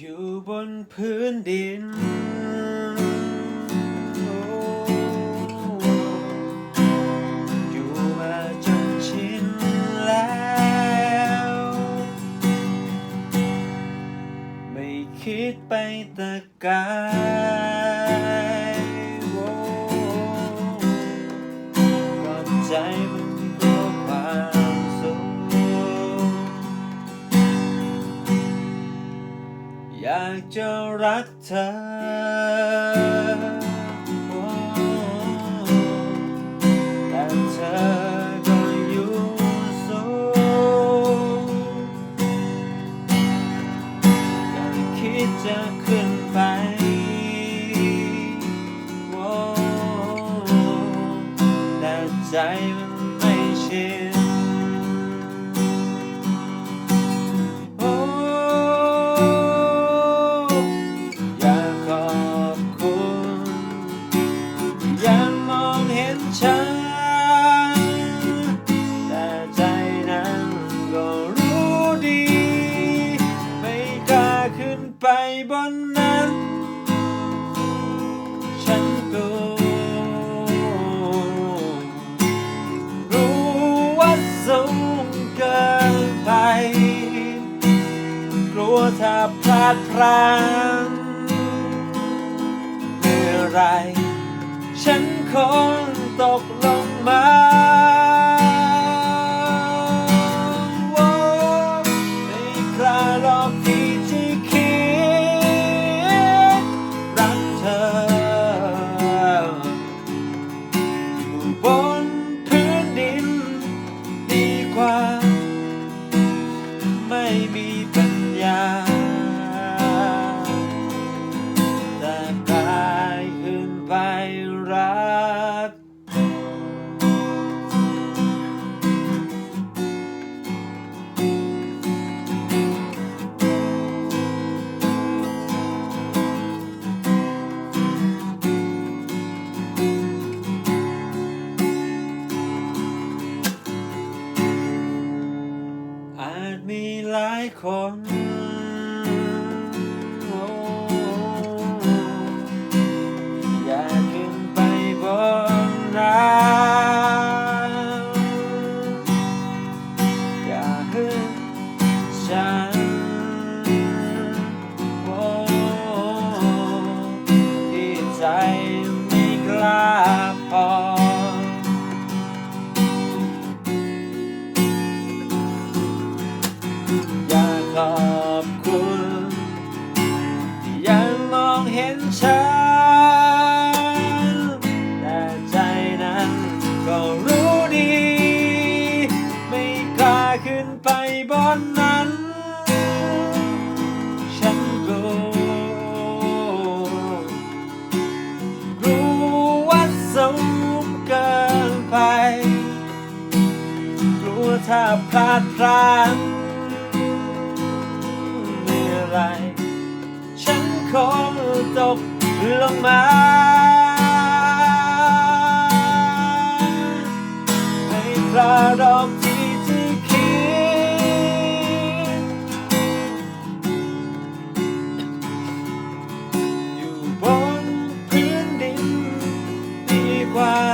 อยู่บนพื้นดิน อยู่มาจนชินแล้ว ไม่คิดไปตะการ อยากจะรักเธอ แต่เธอก็อยู่สูงก็คิดจะขึ้นไปแต่ใจมันไม่ชิน พลาดพลั้งเมื่อไร ฉันคงตกลงมาโอ้ไม่กล้าหรอกที่จะคิด รักเธออยู่บน จมีหลายคนโอ้อยากขึ้นไปบนนั้น พลาดพลันงเมื่อไรฉันคอตกลงมาในคพลาดดอกที่ที่คิด อยู่บนพื้นดินดีกว่า